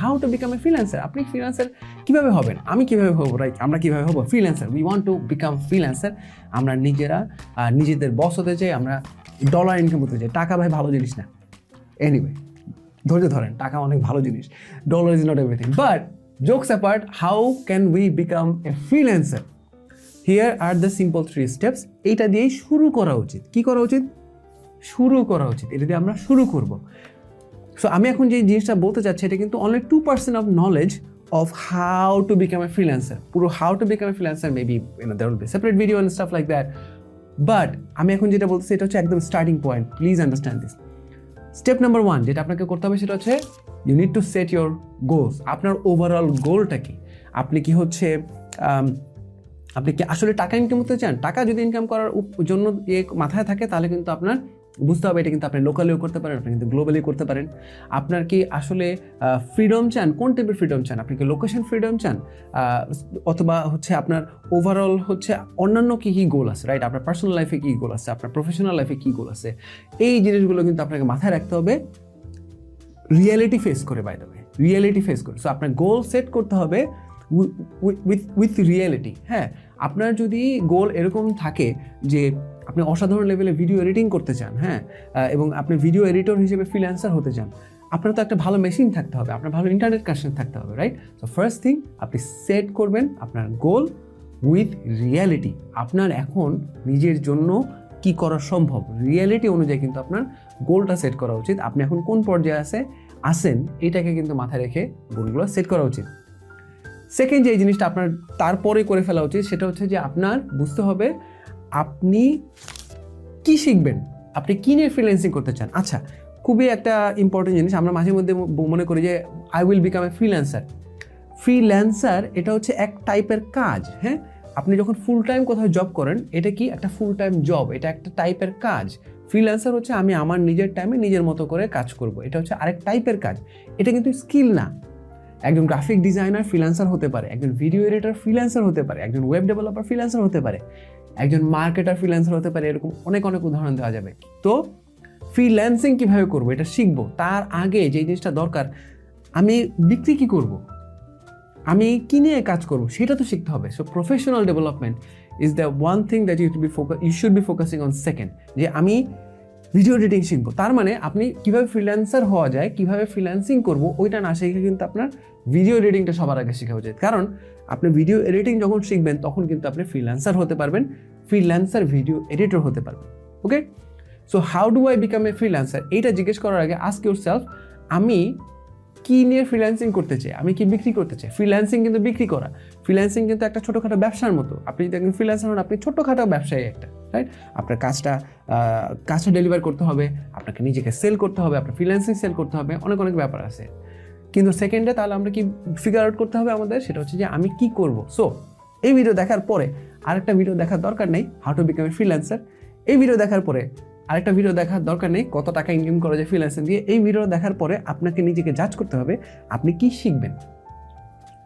How to become a freelancer আপনি freelancer কীভাবে হবেন? আমি কীভাবে হব? রাইট আমরা কীভাবে হব? Freelancer we want to become freelancer আমরা নিজেরা নিজেদের বস হতে চাই, আমরা ডলার ইনকাম করতে চাই। টাকা ভাই ভালো জিনিস না। এনিওয়ে ধৈর্য ধরেন, টাকা অনেক ভালো জিনিস। Dollar is not everything but jokes apart how can we become a freelancer here are the simple three steps এইটা দিয়েই শুরু করা উচিত। কি করা উচিত? শুরু করা উচিত। এটা দিয়ে আমরা শুরু করব। সো আমি এখন যে জিনিসটা বলতে চাচ্ছি, এটা কিন্তু only two percent of knowledge of how to become a freelancer পুরো how to become a freelancer maybe there will be separate video and stuff like that but আমি এখন যেটা বলতেছি, এটা হচ্ছে একদম starting point please understand this step number one যেটা আপনাকে করতে হবে, সেটা হচ্ছে you need to set your goals আপনার ওভারঅল গোলটা কি? আপনি কি হচ্ছে আপনি কি আসলে টাকা ইনকাম করতে চান? টাকা যদি ইনকাম করার জন্য ইয়ে মাথায় থাকে, তাহলে কিন্তু আপনার বুঝতে হবে এটা কিন্তু আপনি লোকালিও করতে পারেন, আপনি কিন্তু গ্লোবালি করতে পারেন। আপনার কি আসলে ফ্রিডম চান? কোন টাইপের ফ্রিডম চান? আপনি কি লোকেশন ফ্রিডম চান? অথবা হচ্ছে আপনার ওভারঅল হচ্ছে অন্যান্য কী কী গোল আছে রাইট আপনার পার্সোনাল লাইফে কী গোল আছে? আপনার প্রফেশনাল লাইফে কী গোল আছে? এই জিনিসগুলো কিন্তু আপনাকে মাথায় রাখতে হবে। রিয়েলিটি ফেস করে বাই দেবে রিয়েলিটি ফেস করে। সো আপনার গোল সেট করতে হবে উইথ উইথ রিয়েলিটি হ্যাঁ? আপনার যদি গোল এরকম থাকে যে আপনি অসাধারণ লেভেলে ভিডিও এডিটিং করতে চান হ্যাঁ? এবং আপনি ভিডিও এডিটর হিসেবে ফ্রিল্যান্সার হতে চান, আপনার তো একটা ভালো মেশিন থাকতে হবে, আপনার ভালো ইন্টারনেট কানেকশন থাকতে হবে রাইট সো ফার্স্ট থিং আপনি সেট করবেন আপনার গোল উইথ রিয়ালিটি আপনার এখন নিজের জন্য কি করা সম্ভব? রিয়েলিটি অনুযায়ী কিন্তু আপনার গোলটা সেট করা উচিত। আপনি এখন কোন পর্যায়ে আছে আসেন এটাকে কিন্তু মাথায় রেখে গোলগুলো সেট করা উচিত। সেকেন্ড যে জিনিসটা আপনার তারপরে করে ফেলা উচিত, সেটা হচ্ছে যে আপনার বুঝতে হবে আপনি কি শিখবেন? আপনি কী নিয়ে ফ্রিল্যান্সিং করতে চান? আচ্ছা খুবই একটা ইম্পর্টেন্ট জিনিস। আমরা মাঝে মধ্যে মনে করি যে I will become a freelancer freelancer এটা হচ্ছে এক টাইপের কাজ হ্যাঁ? আপনি যখন ফুল টাইম কোথাও জব করেন, এটা কি একটা ফুল টাইম জব এটা একটা টাইপের কাজ। ফ্রিল্যান্সার হচ্ছে আমি আমার নিজের টাইমে নিজের মতো করে কাজ করব। এটা হচ্ছে আরেক টাইপের কাজ। এটা কিন্তু স্কিল না। একজন গ্রাফিক ডিজাইনার ফ্রিল্যান্সার হতে পারে, একজন ভিডিও এডিটর ফ্রিল্যান্সার হতে পারে, একজন ওয়েব ডেভেলপার ফ্রিল্যান্সার হতে পারে। একজন মার্কেটার ফ্রিল্যান্সার হতে পারে, এরকম অনেক অনেক উদাহরণ দেওয়া যাবে। তো ফ্রিল্যান্সিং কীভাবে করব? এটা শিখব। তার আগে যে জিনিসটা দরকার, আমি বিক্রি কী করব? আমি কি নিয়ে কাজ করব? সেটা তো শিখতে হবে। So professional development is the one thing that you to be focus you should be focusing on second যে আমি ভিডিও এডিটিং শিখব। তার মানে আপনি কীভাবে ফ্রিল্যান্সার হওয়া যায়, কীভাবে ফ্রিল্যান্সিং করব, ওইটা না শিখে কিন্তু আপনার ভিডিও এডিটিংটা সবার আগে শেখা উচিত। কারণ আপনি ভিডিও এডিটিং যখন শিখবেন, তখন কিন্তু আপনি ফ্রিল্যান্সার হতে পারবেন ফ্রিল্যান্সার ভিডিও এডিটর হতে পারবেন। Okay so how do I become a freelancer এইটা জিজ্ঞেস করার আগে আস্ক ইউর সেলফ আমি কি নিয়ে ফ্রিল্যান্সিং করতে চাই? আমি কি বিক্রি করতে চাই? ফ্রিল্যান্সিং কিন্তু বিক্রি করা। ফ্রিল্যান্সিং কিন্তু একটা ছোটোখাটো ব্যবসার মতো। আপনি যদি একজন ফ্রিল্যান্সার হন, আপনি ছোটোখাটো ব্যবসায়ী একটা। রাইট আপনার কাজটা কাজটা ডেলিভার করতে হবে, আপনাকে নিজেকে সেল করতে হবে, আপনার ফ্রিল্যান্সিং সেল করতে হবে, অনেক অনেক ব্যাপার আছে। কিন্তু সেকেন্ডে তাহলে আমরা কি ফিগার আউট করতে হবে আমাদের? সেটা হচ্ছে যে আমি কি করব? সো এই ভিডিও দেখার পরে আরেকটা ভিডিও দেখার দরকার নেই how to become a freelancer এই ভিডিও দেখার পরে আরেকটা ভিডিও দেখার দরকার নেই, কত টাকা ইনকাম করা যায় ফ্রিল্যান্সিং দিয়ে। এই ভিডিও দেখার পরে আপনাকে নিজেকে জাজ করতে হবে, আপনি কি শিখবেন?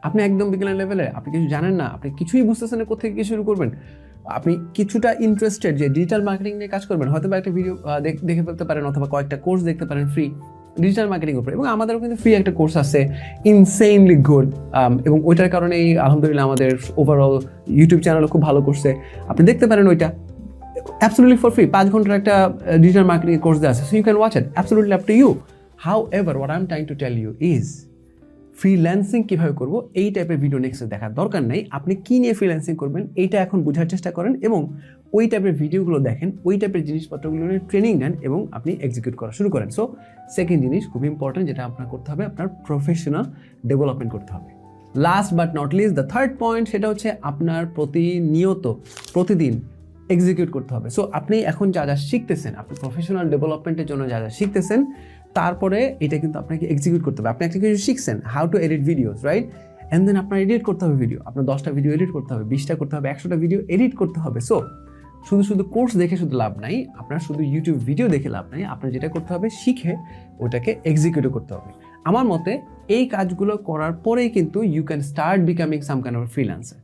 আপনি একদম বিজ্ঞানের লেভেলে আপনি কিছু জানেন না, আপনি কিছুই বুঝতেছেন না কোথেকে কি শুরু করবেন? আপনি কিছুটা ইন্টারেস্টেড যে ডিজিটাল মার্কেটিং নিয়ে কাজ করবেন হয়তো বা একটা ভিডিও দেখে ফেলতে পারেন অথবা কয়েকটা কোর্স দেখতে পারেন ফ্রি ডিজিটাল মার্কেটিং উপরে। এবং আমাদেরও কিন্তু ফ্রি একটা কোর্স আছে ইনসেইনলি গুড এবং ওইটার কারণেই আলহামদুলিল্লাহ আমাদের ওভারঅল ইউটিউব চ্যানেলও খুব ভালো করছে। আপনি দেখতে পারেন ওইটা অ্যাবসলুটলি ফর ফ্রি পাঁচ ঘণ্টার একটা ডিজিটাল মার্কেটিং কোর্স দেওয়া আছে। So you can watch it absolutely up to you however what I am trying to tell you is freelancing কীভাবে করব, এই টাইপের ভিডিও নেক্সট দেখার দরকার নেই। আপনি কী নিয়ে ফ্রিল্যান্সিং করবেন, এইটা এখন বোঝার চেষ্টা করেন এবং ওই টাইপের ভিডিওগুলো দেখেন, ওই টাইপের জিনিসপত্রগুলো নিয়ে ট্রেনিং নেন এবং আপনি এক্সিকিউট করা শুরু করেন। সো সেকেন্ড জিনিস খুব ইম্পর্টেন্ট যেটা আপনার করতে হবে, আপনার প্রফেশনাল ডেভেলপমেন্ট করতে হবে। Last but not least the third point সেটা হচ্ছে আপনার প্রতিনিয়ত, প্রতিদিন এক্সিকিউট করতে হবে। সো আপনি এখন যা যা শিখতেছেন, আপনি প্রফেশনাল ডেভেলপমেন্টের জন্য যা যা শিখতেছেন তারপরে এটা কিন্তু আপনাকে এক্সিকিউট করতে হবে। আপনি একটা কিছু শিখছেন how to edit videos right and then আপনার এডিট করতে হবে ভিডিও আপনার দশটা ভিডিও এডিট করতে হবে, বিশটা করতে হবে, একশোটা ভিডিও এডিট করতে হবে। সো শুধু শুধু কোর্স দেখে শুধু লাভ নাই, আপনার শুধু ইউটিউব ভিডিও দেখে লাভ নাই, আপনার যেটা করতে হবে শিখে ওটাকে এক্সিকিউটও করতে হবে। আমার মতে এই কাজগুলো করার পরেই কিন্তু you can start becoming some kind of freelancer